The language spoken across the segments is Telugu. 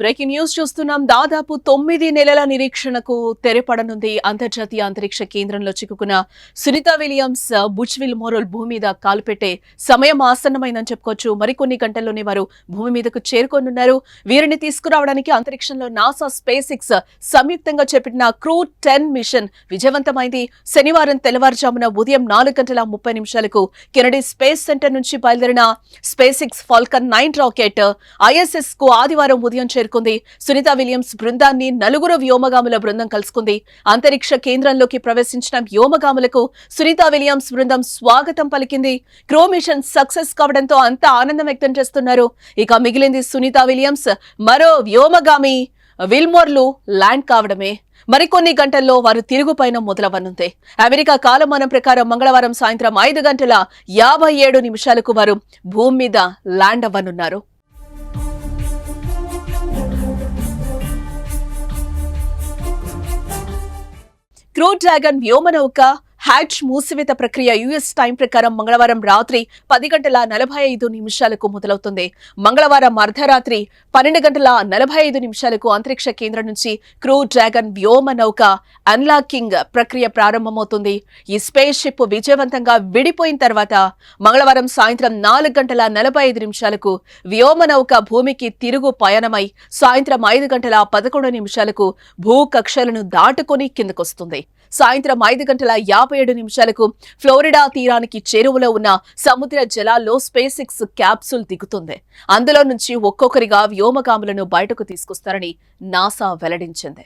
బ్రేకింగ్ న్యూస్ చూస్తున్నాం. దాదాపు తొమ్మిది నెలల నిరీక్షణకు తెరపడనుంది అంతర్జాతీయ అంతరిక్ష కేంద్రంలో చిక్కుకున్న సునీత విలియమ్స్ బుచ్విల్ మోరోల్ భూమి మీద కాల్పెట్టే సమయం ఆసన్నమైందని చెప్పుకోవచ్చు. మరికొన్ని గంటల్లోనే వారు భూమి మీదకు చేరుకోనున్నారు. వీరిని తీసుకురావడానికి అంతరిక్షంలో నాసా స్పేస్ ఎక్స్ సంయుక్తంగా చేపట్టిన క్రూ టెన్ మిషన్ విజయవంతమైంది. శనివారం తెల్లవారుజామున ఉదయం నాలుగు గంటల ముప్పై నిమిషాలకు కెనడీ స్పేస్ సెంటర్ నుంచి బయలుదేరిన SpaceX Falcon nine rocket ఐఎస్ఎస్కు ఆదివారం ఉదయం చేరుకుంది సునీత విలియమ్స్ బృందాన్ని నలుగురు వ్యోమగాముల బృందం కలుసుకుంది. అంతరిక్ష కేంద్రంలోకి ప్రవేశించిన వ్యోమగాములకు సునీత విలియమ్స్ బృందం స్వాగతం పలికింది. క్రో మిషన్ సక్సెస్ కావడంతో అంతా ఆనందం వ్యక్తం చేస్తున్నారు. ఇక మిగిలింది సునీత విలియమ్స్ మరో వ్యోమగామి విల్మోర్లు ల్యాండ్ కావడమే. మరికొన్ని గంటల్లో వారు తిరుగు పైన మొదలవనుంది అమెరికా కాలమానం ప్రకారం మంగళవారం సాయంత్రం ఐదు గంటల యాభై ఏడు నిమిషాలకు వారు భూమి మీద ల్యాండ్ అవ్వనున్నారు. క్రూ డ్రాగన్ వ్యోమనౌక హ్యాచ్ మూసివేత ప్రక్రియ యుఎస్ టైం ప్రకారం మంగళవారం రాత్రి పది గంటల నలభై ఐదు నిమిషాలకు మొదలవుతుంది. మంగళవారం అర్ధరాత్రి పన్నెండు గంటల నలభై ఐదు నిమిషాలకు అంతరిక్ష కేంద్రం నుంచి క్రూ డ్రాగన్ వ్యోమనౌక అన్లాకింగ్ ప్రక్రియ ప్రారంభమవుతుంది. ఈ స్పేస్ షిప్ విజయవంతంగా విడిపోయిన తర్వాత మంగళవారం సాయంత్రం నాలుగు గంటల నలభై ఐదు నిమిషాలకు వ్యోమనౌక భూమికి తిరుగు పయనమై సాయంత్రం ఐదు గంటల పదకొండు నిమిషాలకు భూకక్షలను దాటుకొని కిందకొస్తుంది. సాయంత్రం ఐదు గంటల యాభై ఏడు నిమిషాలకు ఫ్లోరిడా తీరానికి చేరువలో ఉన్న సముద్ర జలాల్లో స్పేస్ ఎక్స్ క్యాప్సూల్ దిగుతుంది. అందులో నుంచి ఒక్కొక్కరిగా వ్యోమగాములను బయటకు తీసుకొస్తారని నాసా వెల్లడించింది.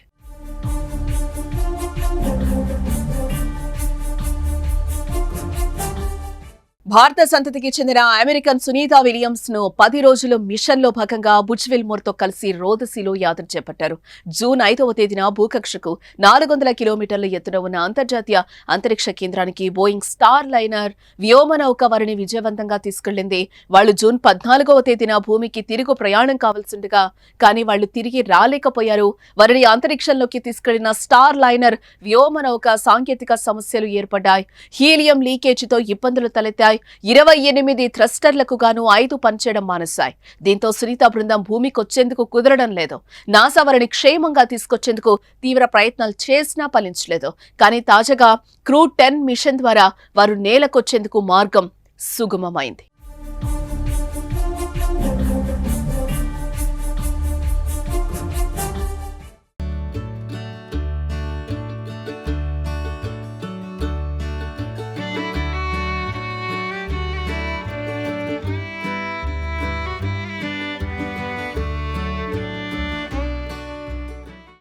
భారత సంతతికి చెందిన అమెరికన్ సునీత విలియమ్స్ను పది రోజులు మిషన్లో భాగంగా బుచ్విల్తో కలిసి రోదసిలో యాత్ర చేపట్టారు. జూన్ ఐదవ తేదీన భూకక్షకు నాలుగు వందల కిలోమీటర్ల ఎత్తున ఉన్న అంతర్జాతీయ అంతరిక్ష కేంద్రానికి బోయింగ్ స్టార్ లైనర్ వ్యోమనౌక వారిని విజయవంతంగా తీసుకెళ్ళింది వాళ్ళు జూన్ పద్నాలుగవ తేదీన భూమికి తిరుగు ప్రయాణం కావాల్సిండగా కానీ వాళ్ళు తిరిగి రాలేకపోయారు. వారిని అంతరిక్షంలోకి తీసుకెళ్ళిన స్టార్ లైనర్ వ్యోమనౌక సాంకేతిక సమస్యలు ఏర్పడ్డాయి. హీలియం లీకేజీతో ఇబ్బందులు తలెత్తాయి. ఇరవై ఎనిమిది థ్రస్టర్లకు గాను ఐదు పనిచేయడం మానేశాయి దీంతో సునీత బృందం భూమికొచ్చేందుకు కుదరడం లేదు. నాసా వారిని క్షేమంగా తీసుకొచ్చేందుకు తీవ్ర ప్రయత్నాలు చేసినా ఫలించలేదు. కానీ తాజాగా క్రూ టెన్ మిషన్ ద్వారా వారు నేలకొచ్చేందుకు మార్గం సుగమమైంది.